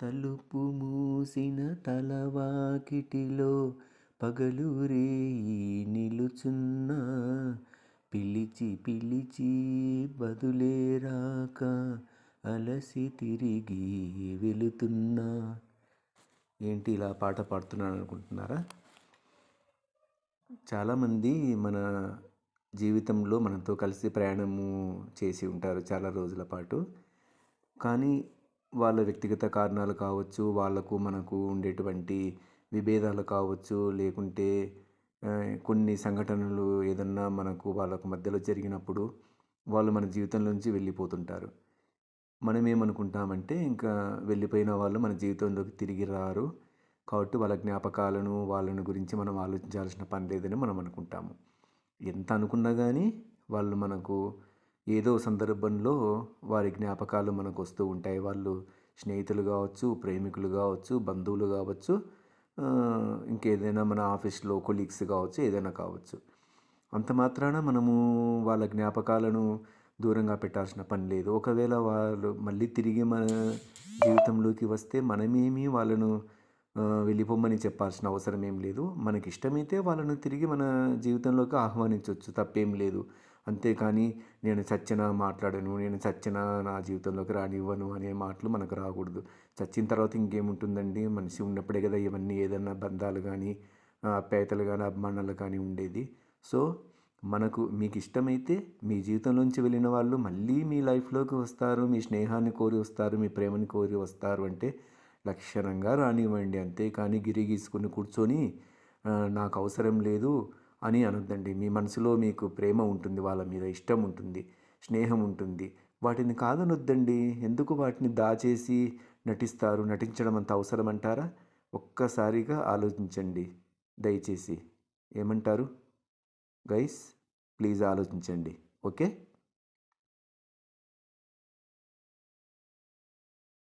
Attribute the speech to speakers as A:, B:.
A: తలుపు మూసిన తలవాకిటిలో పగలూరే నిలుచున్నా. పిలిచి పిలిచి బదులే రాక అలసి తిరిగి వెళుతున్నా. ఏంటి ఇలా పాట పాడుతున్నాను అనుకుంటున్నారా? చాలామంది మన జీవితంలో మనతో కలిసి ప్రయాణము చేసి ఉంటారు చాలా రోజుల పాటు. కానీ వాళ్ళ వ్యక్తిగత కారణాలు కావచ్చు వాళ్ళకు మనకు ఉండేటువంటి విభేదాలు కావచ్చు లేకుంటే కొన్ని సంఘటనలు ఏదన్నా మనకు వాళ్ళకు మధ్యలో జరిగినప్పుడు వాళ్ళు మన జీవితం నుంచి వెళ్ళిపోతుంటారు. మనం ఏమనుకుంటామంటే ఇంకా వెళ్ళిపోయిన వాళ్ళు మన జీవితంలోకి తిరిగి రారు. కాబట్టి వాళ్ళ జ్ఞాపకాలను వాళ్ళని గురించి మనం ఆలోచించాల్సిన పని లేదని మనం అనుకుంటాము ఎంత అనుకున్నా కానీ వాళ్ళు మనకు ఏదో సందర్భంలో వారి జ్ఞాపకాలు మనకు వస్తూ ఉంటాయి. వాళ్ళు స్నేహితులు కావచ్చు ప్రేమికులు కావచ్చు బంధువులు కావచ్చు ఇంకేదైనా మన ఆఫీస్లో కొలీగ్స్ కావచ్చు ఏదైనా కావచ్చు. అంత మాత్రాన మనము వాళ్ళ జ్ఞాపకాలను దూరంగా పెట్టాల్సిన పని లేదు. ఒకవేళ వాళ్ళు మళ్ళీ తిరిగి మన జీవితంలోకి వస్తే మనమేమి వాళ్ళను వెళ్ళిపోమని చెప్పాల్సిన అవసరం ఏం లేదు. మనకి ఇష్టమైతే వాళ్ళను తిరిగి మన జీవితంలోకి ఆహ్వానించవచ్చు తప్పేం లేదు. అంతేకాని నేను చచ్చిన మాట్లాడను నేను చచ్చిన నా జీవితంలోకి రానివ్వను అనే మాటలు మనకు రాకూడదు. చచ్చిన తర్వాత ఇంకేముంటుందండి? మనిషి ఉన్నప్పుడే కదా ఇవన్నీ ఏదైనా బంధాలు కానీ పేతలు కానీ అభిమానాలు కానీ ఉండేది. సో మనకు మీకు ఇష్టమైతే మీ జీవితంలోంచి వెళ్ళిన వాళ్ళు మళ్ళీ మీ లైఫ్లోకి వస్తారు మీ స్నేహాన్ని కోరి వస్తారు మీ ప్రేమని కోరి వస్తారు అంటే లక్షణంగా రానివ్వండి. అంతేకాని గిరి గీసుకుని కూర్చొని నాకు అవసరం లేదు అని అనొద్దండి. మీ మనసులో మీకు ప్రేమ ఉంటుంది వాళ్ళ మీద ఇష్టం ఉంటుంది స్నేహం ఉంటుంది. వాటిని కాదనొద్దండి. ఎందుకు వాటిని దాచేసి నటిస్తారు? నటించడం అంత అవసరం అంటారా ఒక్కసారిగా ఆలోచించండి. దయచేసి. ఏమంటారు? గైస్ ప్లీజ్ ఆలోచించండి. ఓకే?